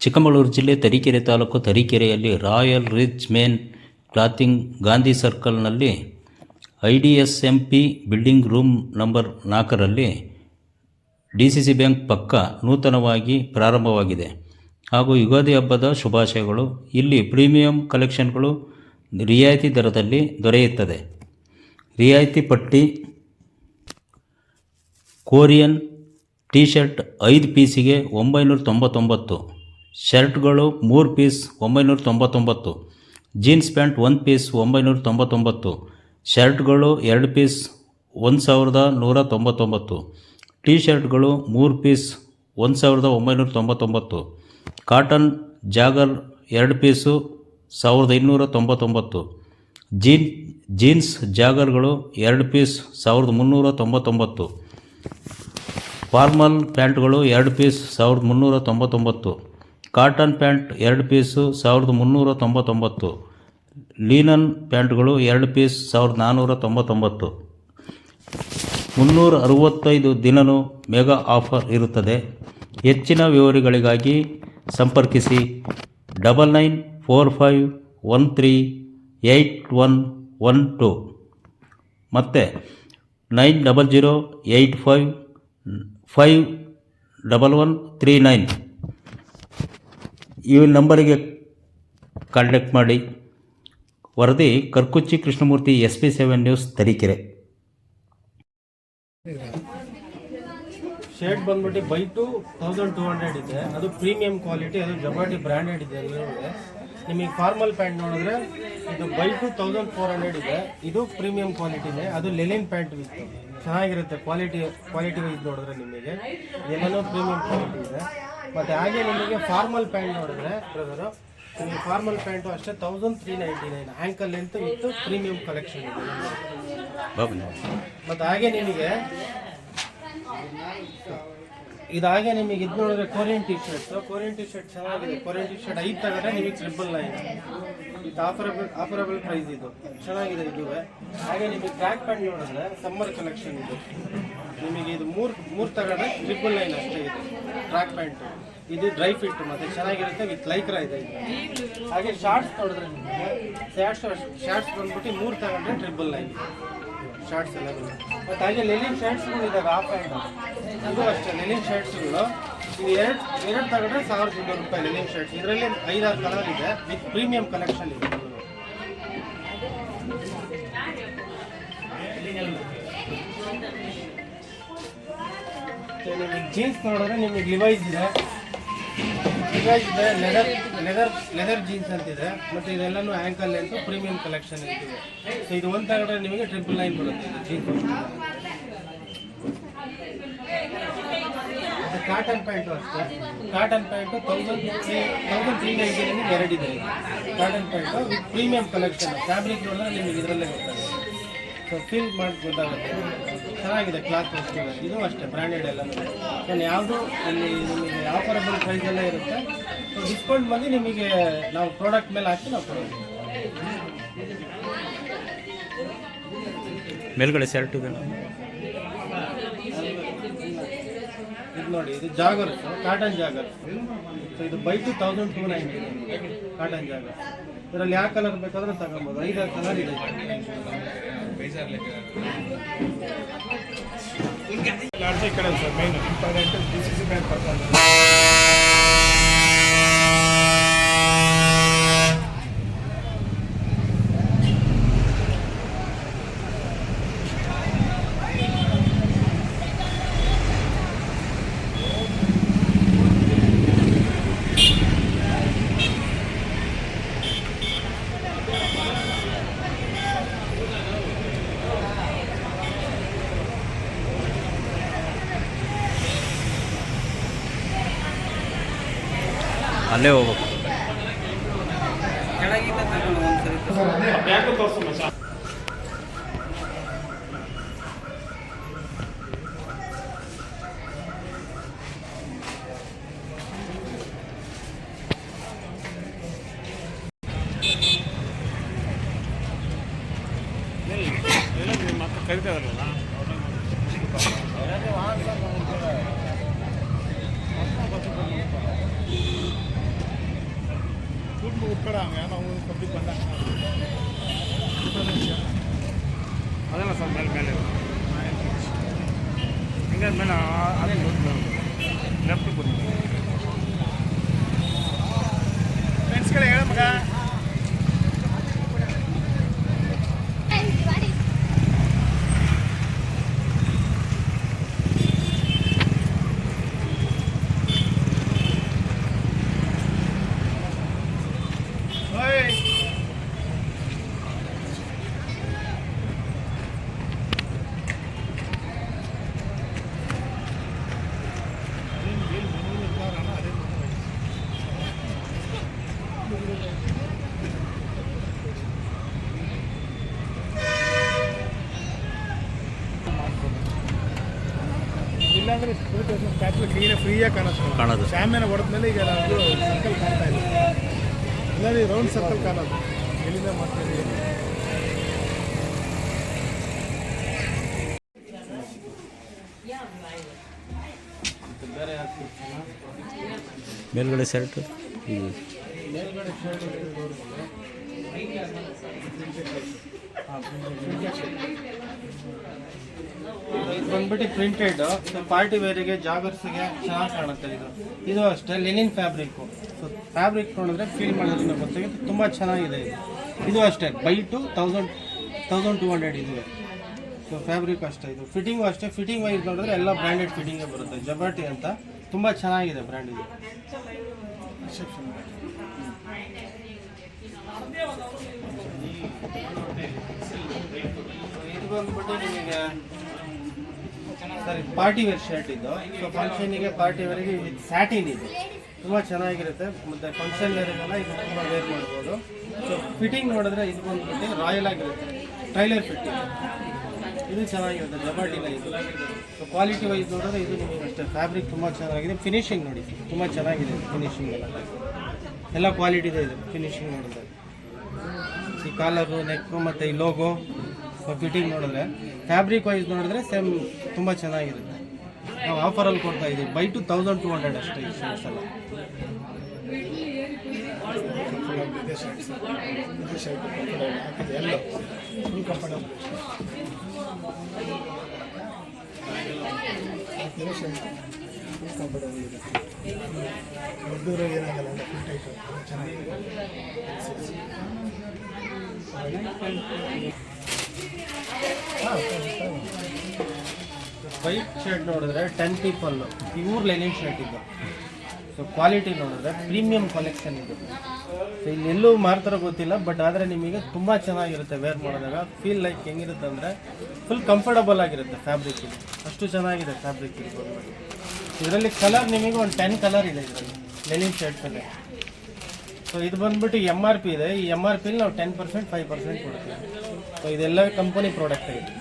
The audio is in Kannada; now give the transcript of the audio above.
ಚಿಕ್ಕಮಗಳೂರು ಜಿಲ್ಲೆ ತರೀಕೆರೆ ತಾಲೂಕು ತರೀಕೆರೆಯಲ್ಲಿ Royal Rich Men Clothing Gandhi ಸರ್ಕಲ್ನಲ್ಲಿ I D S M P building room number ನಾಲ್ಕರಲ್ಲಿ ಡಿ ಸಿ ಸಿ ಬ್ಯಾಂಕ್ ಪಕ್ಕ ನೂತನವಾಗಿ ಪ್ರಾರಂಭವಾಗಿದೆ. ಹಾಗೂ ಯುಗಾದಿ ಹಬ್ಬದ ಶುಭಾಶಯಗಳು ಇಲ್ಲಿ ಪ್ರೀಮಿಯಂ ಕಲೆಕ್ಷನ್ಗಳು ರಿಯಾಯಿತಿ ದರದಲ್ಲಿ ದೊರೆಯುತ್ತದೆ. ರಿಯಾಯಿತಿ ಪಟ್ಟಿ, ಕೋರಿಯನ್ ಟೀ ಶರ್ಟ್ ಐದು ಪೀಸಿಗೆ ಒಂಬೈನೂರ ತೊಂಬತ್ತೊಂಬತ್ತು. ಶರ್ಟ್ಗಳು ಮೂರು ಪೀಸ್ ಒಂಬೈನೂರ ತೊಂಬತ್ತೊಂಬತ್ತು, ಜೀನ್ಸ್ ಪ್ಯಾಂಟ್ ಒಂದು ಪೀಸ್ ಒಂಬೈನೂರ ತೊಂಬತ್ತೊಂಬತ್ತು, ಶರ್ಟ್ಗಳು ಎರಡು ಪೀಸ್ ಒಂದು ಸಾವಿರದ ನೂರ ತೊಂಬತ್ತೊಂಬತ್ತು ಟಿ ಶರ್ಟ್ಗಳು ಮೂರು ಪೀಸ್ ಒಂದು ಸಾವಿರದ ಒಂಬೈನೂರ ತೊಂಬತ್ತೊಂಬತ್ತು, ಕಾಟನ್ ಜಾಗರ್ ಎರಡು ಪೀಸು ಸಾವಿರದ ಇನ್ನೂರ ತೊಂಬತ್ತೊಂಬತ್ತು, ಜೀನ್ ಜೀನ್ಸ್ ಜಾಗರ್ಗಳು ಎರಡು ಪೀಸ್ ಸಾವಿರದ ಮುನ್ನೂರ ತೊಂಬತ್ತೊಂಬತ್ತು, ಫಾರ್ಮಲ್ ಪ್ಯಾಂಟ್ಗಳು ಎರಡು ಪೀಸ್ ಸಾವಿರದ ಮುನ್ನೂರ ತೊಂಬತ್ತೊಂಬತ್ತು. ಕಾಟನ್ ಪ್ಯಾಂಟ್ ಎರಡು ಪೀಸು ಸಾವಿರದ ಮುನ್ನೂರ ತೊಂಬತ್ತೊಂಬತ್ತು. ಲೀನನ್ ಪ್ಯಾಂಟ್ಗಳು ಎರಡು ಪೀಸ್ ಸಾವಿರದ ನಾನ್ನೂರ ತೊಂಬತ್ತೊಂಬತ್ತು. ಮುನ್ನೂರ ಅರವತ್ತೈದು ದಿನನೂ ಮೆಗಾ ಆಫರ್ ಇರುತ್ತದೆ. ಹೆಚ್ಚಿನ ವಿವರಗಳಿಗಾಗಿ ಸಂಪರ್ಕಿಸಿ double nine four five one three eight one one two. ಮತ್ತು nine double zero eight five five double one three nine. ಈ ನಂಬರಿಗೆ ಕಾಂಟ್ಯಾಕ್ಟ್ ಮಾಡಿ. ವರದಿ, Karkuchi Krishnamurthy S P seven news Tarikere. Shirt ಬಂದ್ಬಿಟ್ಟು by two thousand two hundred ಇದೆ. ಅದು ಪ್ರೀಮಿಯಂ ಕ್ವಾಲಿಟಿ ಅದು ಜಬಾಟಿ ಬ್ರ್ಯಾಂಡೆಡ್ ಇದೆ ನಿಮಗೆ ಫಾರ್ಮಲ್ ಪ್ಯಾಂಟ್ ನೋಡಿದ್ರೆ ಇದು by two thousand four hundred ಇದೆ. ಇದು ಪ್ರೀಮಿಯಂ ಕ್ವಾಲಿಟಿ ಇದೆ. ಅದು ಲೆಲಿನ್ ಪ್ಯಾಂಟ್ ವಿತ್ ಚೆನ್ನಾಗಿರುತ್ತೆ ಕ್ವಾಲಿಟಿ ಕ್ವಾಲಿಟಿ ವೈಸ್ ನೋಡಿದ್ರೆ ನಿಮಗೆ. ಎಲ್ಲನೂ ಪ್ರೀಮಿಯಂ ಕ್ವಾಲಿಟಿ ಇದೆ. ಮತ್ತು ಹಾಗೆ ನಿಮಗೆ ಫಾರ್ಮಲ್ ಪ್ಯಾಂಟ್ ನೋಡಿದ್ರೆ ಬ್ರದರು ನಿಮಗೆ ಫಾರ್ಮಲ್ ಪ್ಯಾಂಟು ಅಷ್ಟೇ thousand three ninety nine ankle length ಇತ್ತು ಪ್ರೀಮಿಯಂ ಕಲೆಕ್ಷನ್ ಇದೆ ಮತ್ತು ಹಾಗೆ ನಿಮಗೆ, ಇದಾಗೆ ನಿಮಗೆ ಇದು ನೋಡಿದ್ರೆ Korean T shirts Korean T shirt ಚೆನ್ನಾಗಿದೆ. ಕೊರಿಯನ್ ಟಿ ಶರ್ಟ್ ಐದು ತಗೊಂಡ್ರೆ ನಿಮಗೆ ಟ್ರಿಬಲ್ ನೈನ್ ಇದು ಆಫರಬಲ್ ಆಫರಬಲ್ ಪ್ರೈಸ್ ಇದು. ಚೆನ್ನಾಗಿದೆ ಇದು ಹಾಗೆ ನಿಮಗೆ ಟ್ರ್ಯಾಕ್ ಪ್ಯಾಂಟ್ ನೋಡಿದ್ರೆ ಸಮ್ಮರ್ ಕಲೆಕ್ಷನ್ ಇದು. ನಿಮಗೆ ಇದು ಮೂರು ಮೂರು ತಗೊಂಡ್ರೆ ಟ್ರಿಬಲ್ ನೈನ್ ಅಷ್ಟೇ ಇದೆ. ಟ್ರ್ಯಾಕ್ ಪ್ಯಾಂಟ್ ಇದು ಡ್ರೈ ಫಿಟ್ ಮತ್ತೆ ಚೆನ್ನಾಗಿರುತ್ತೆ ವಿತ್ ಲೈಕ್ರ ಇದೆ ಹಾಗೆ ಶಾರ್ಟ್ಸ್ ನೋಡಿದ್ರೆ ನಿಮಗೆ ಶಾರ್ಟ್ಸ್ ಶಾರ್ಟ್ಸ್ ಬಂದ್ಬಿಟ್ಟು ಮೂರು ತಗೊಂಡ್ರೆ ಟ್ರಿಬಲ್ ನೈನ್ ಶಾರ್ಟ್ಸ್ ಎಲ್ಲ ಮತ್ತು ಹಾಗೆ ಲೆಲಿನ್ ಶರ್ಟ್ಸ್ಗಳು ಇದ್ದಾವೆ ಆಫ್ ಹ್ಯಾಂಡ್ ಅದು ಅಷ್ಟೇ ಲೆಲಿನ್ ಶರ್ಟ್ಸ್ಗಳು ಎರಡು ಎರಡು ತಗೊಂಡ್ರೆ ಸಾವಿರದ ಇನ್ನೂರು ರೂಪಾಯಿ ಲೆನಿನ್ ಶರ್ಟ್ಸ್ ಇದರಲ್ಲಿ ಐದಾರು ಕಲರ್ ಇದೆ ವಿತ್ ಪ್ರೀಮಿಯಂ ಕಲೆಕ್ಷನ್ ಇದೆ. ಜೀನ್ಸ್ ನೋಡಿದ್ರೆ ನಿಮಗೆ ಲಿವೈಸ್ ಇದೆ. ಲಿವೈಸ್ ಇದೆ ಲೆದರ್ ಲೆದರ್ ಲೆದರ್ ಜೀನ್ಸ್ ಅಂತಿದೆ ಮತ್ತು ಇದೆಲ್ಲನೂ ಆ್ಯಂಕಲ್ ಅಂತ ಪ್ರೀಮಿಯಂ ಕಲೆಕ್ಷನ್ ಇರ್ತಿದೆ ಸೊ ಇದು ಒಂದು ತಗೊಂಡ್ರೆ ನಿಮಗೆ ಟ್ರಿಪಲ್ ನೈನ್ ಬರುತ್ತೆ ಜೀನ್ಸ್ ಕಾಟನ್ ಪ್ಯಾಂಟು ಅಷ್ಟೇ. Cotton pant thousand three thousand three ninety ಎರಡಿದೆ ಇದು cotton pant with premium collection fabric ನೋಡಿದ್ರೆ ನಿಮಗೆ ಇದರಲ್ಲೇ ಗೊತ್ತಾಗುತ್ತೆ. ಸೊ ಫೀಲ್ ಮಾಡಿ ಗೊತ್ತಾಗುತ್ತೆ. ಚೆನ್ನಾಗಿದೆ ಕ್ಲಾತ್ ವಸ್ತುಗಳು. ಇದು ಅಷ್ಟೇ ಬ್ರ್ಯಾಂಡೆಡ್ ಎಲ್ಲ. ನಾನು ಯಾವುದು ಅಲ್ಲಿ ನಿಮಗೆ ಆಫರಬಲ್ ಪ್ರೈಸಲ್ಲೇ ಇರುತ್ತೆ. ಸೊ ಡಿಸ್ಕೌಂಟ್ ಬಂದು ನಿಮಗೆ ನಾವು ಪ್ರಾಡಕ್ಟ್ ಮೇಲೆ ಹಾಕಿ ನಾವು ಕೊಡೋದು ಮೇಲ್ಗಡೆ ಶರ್ಟ್ ಇದೆ ನೋಡಿ, ಇದು ಜಾಗರ್ ಕಾಟನ್ ಜಾಗರ್. ಸೊ ಇದು by two thousand two ninety cotton jogger. ಇದರಲ್ಲಿ ಯಾವ ಕಲರ್ ಬೇಕಾದ್ರೆ ತಗೊಬೋದು. ಐದಾರು ಕಲರ್ ಇದೆ. ಕಡೆ sir main important D C C bank ಪಕ್ಕ ಅಲ್ಲೇ ಹೋಗ್ಬೇಕು ಬ್ಯಾಂಕ್ ತೋರಿಸೋಣ ಸರ್ ಮತ್ತೆ ಕರಿತಾರಲ್ಲ ಉಟ್ಕೊಡಂಗೆ ನಾವು ಪಬ್ಲಿಕ್ ಬಂದಾಗ ಅದೆಲ್ಲ ಸರ್ ಮೇಲೆ ಮೇಲೆ ಹಿಂಗೆ ಮೇಲೆ ಅದೇ ಲೆಫ್ಟ್ ಬನ್ನಿ ಫ್ರೆಂಡ್ಸ್ಗಳೇ ಹೇಳ ಮಗ ಓಯ್ ಇಲ್ಲಾಂದ್ರೆ ಸ್ಟ್ಯಾಚು ಕ್ಲೀನ್ ಫ್ರೀಯಾಗಿ ಕಾಣಿಸ್ತು ಕಾಣೋದು ಶಾಮಿಯಾನ ಹೊಡೆದ್ಮೇಲೆ ಈಗ ನಾವು ಸರ್ಕಲ್ ಕಾಣ್ತಾ ಇಲ್ಲ ಇಲ್ಲಾಂದ್ರೆ ರೌಂಡ್ ಸರ್ಕಲ್ ಕಾಣೋದು. ಎಲ್ಲಿಂದ ಮಾಡ್ತೀವಿ ಮೇಲ್ಗಡೆ ಶರ್ಟ್ ಮೇಲ್ಗಡೆ ಬಂದ್ಬಿಟ್ಟು ಪ್ರಿಂಟೆಡ್ ಪಾರ್ಟಿ ವೇರಿಗೆ ಜಾಗರ್ಸ್ಗೆ ಚೆನ್ನಾಗಿ ಕಾಣುತ್ತೆ ಇದು. ಇದು ಅಷ್ಟೇ ಲಿನಿನ್ ಫ್ಯಾಬ್ರಿಕ್ ಸೊ ಫ್ಯಾಬ್ರಿಕ್ ನೋಡಿದ್ರೆ ಫೀಲ್ ಮಾಡೋದ್ರಿಂದ ಗೊತ್ತಾಗಿ ತುಂಬ ಚೆನ್ನಾಗಿದೆ ಇದು. ಇದು ಅಷ್ಟೇ by two thousand thousand two hundred ಇದು ಸೊ ಫ್ಯಾಬ್ರಿಕ್ ಅಷ್ಟೇ, ಇದು ಫಿಟ್ಟಿಂಗು ಅಷ್ಟೇ. ಫಿಟ್ಟಿಂಗ್ ವೈಸ್ ನೋಡಿದ್ರೆ ಎಲ್ಲ ಬ್ರ್ಯಾಂಡೆಡ್ ಫಿಟ್ಟಿಂಗೇ ಬರುತ್ತೆ. ಜಬಾಟಿ ಅಂತ, ತುಂಬ ಚೆನ್ನಾಗಿದೆ ಬ್ರ್ಯಾಂಡ್ ಇದು. ಇದು ಬಂದ್ಬಿಟ್ಟು ನಿಮಗೆ ಪಾರ್ಟಿ ವೇರ್ ಶರ್ಟ್ ಇದು. ಸೊ ಫಂಕ್ಷನಿಗೆ ಪಾರ್ಟಿ ವೇರಿಗೆ ವಿತ್ ಸ್ಯಾಟಿನ್ ಇದು ತುಂಬ ಚೆನ್ನಾಗಿರುತ್ತೆ. ಮತ್ತು ಫಂಕ್ಷನ್ ವೇರಿಗೆಲ್ಲ ಇದು ತುಂಬ ವೇರ್ ಮಾಡ್ಬೋದು. ಸೊ ಫಿಟ್ಟಿಂಗ್ ನೋಡಿದ್ರೆ ಇದು ಬಂದ್ಬಿಟ್ಟು ರಾಯಲ್ ಆಗಿರುತ್ತೆ. ಟ್ರೈಲರ್ ಫಿಟ್ಟಿಂಗ್ ಇದು ಚೆನ್ನಾಗಿರುತ್ತೆ. ಜಬಾಟಿನ ಇದು. ಸೊ ಕ್ವಾಲಿಟಿ ವೈಸ್ ನೋಡಿದ್ರೆ ಇದು ನಿಮಗೆ ಅಷ್ಟೇ. ಫ್ಯಾಬ್ರಿಕ್ ತುಂಬ ಚೆನ್ನಾಗಿದೆ. ಫಿನಿಶಿಂಗ್ ನೋಡಿ. ತುಂಬ ಚೆನ್ನಾಗಿದೆ ಫಿನಿಶಿಂಗ್ ಎಲ್ಲ. ಎಲ್ಲ ಕ್ವಾಲಿಟಿ ಇದೆ ಫಿನಿಶಿಂಗ್ ನೋಡಿದ್ರೆ. ಈ ಕಾಲರು ನೆಕ್ಕು ಮತ್ತು ಈ ಲೋಗೋ ಫಿಟ್ಟಿಂಗ್ ನೋಡಿದ್ರೆ. ಫ್ಯಾಬ್ರಿಕ್ ವೈಸ್ ನೋಡಿದ್ರೆ ಸೇಮ್ ತುಂಬ ಚೆನ್ನಾಗಿರುತ್ತೆ. ನಾವು ಆಫರಲ್ಲಿ ಕೊಡ್ತಾ ಇದ್ದೀವಿ by two thousand two hundred ಅಷ್ಟೇ ಈ ಶರ್ಟ್ಸ್ ಎಲ್ಲ. ಏನಾಗಲ್ಲ ವೈಟ್ ಶರ್ಟ್ ನೋಡಿದ್ರೆ ten people pure linen shirt ಇದು. ಸೊ ಕ್ವಾಲಿಟಿ ನೋಡಿದ್ರೆ ಪ್ರೀಮಿಯಂ ಕಲೆಕ್ಷನ್ ಇದು. ಸೊ ಇಲ್ಲಿ ಎಲ್ಲೂ ಮಾರ್ತಾರೋ ಗೊತ್ತಿಲ್ಲ ಬಟ್ ಆದರೆ ನಿಮಗೆ ತುಂಬ ಚೆನ್ನಾಗಿರುತ್ತೆ ವೇರ್ ಮಾಡಿದಾಗ ಫೀಲ್ ಲೈಕ್ ಹೆಂಗಿರುತ್ತೆ ಅಂದರೆ ಫುಲ್ ಕಂಫರ್ಟಬಲ್ ಆಗಿರುತ್ತೆ ಫ್ಯಾಬ್ರಿಕ್ ಇದು. ಅಷ್ಟು ಚೆನ್ನಾಗಿದೆ ಫ್ಯಾಬ್ರಿಕ್ ಇದು. ಇದರಲ್ಲಿ ಕಲರ್ ನಿಮಗೆ ಒಂದು ಟೆನ್ ಕಲರ್ ಇದೆ ಇದರಲ್ಲಿ ಲೆನಿನ್ ಶರ್ಟ್ಸಲ್ಲಿ ಸೊ ಇದು ಬಂದ್ಬಿಟ್ಟು ಎಂ ಆರ್ ಪಿ ಇದೆ. ಈ ಎಂ ಆರ್ ಪಿಲಿ ನಾವು ಟೆನ್ ಪರ್ಸೆಂಟ್ ಫೈವ್ ಪರ್ಸೆಂಟ್ ಕೊಡ್ತೀವಿ. ಸೊ ಇದೆಲ್ಲ ಕಂಪನಿ ಪ್ರಾಡಕ್ಟ್ ಆಗಿದೆ.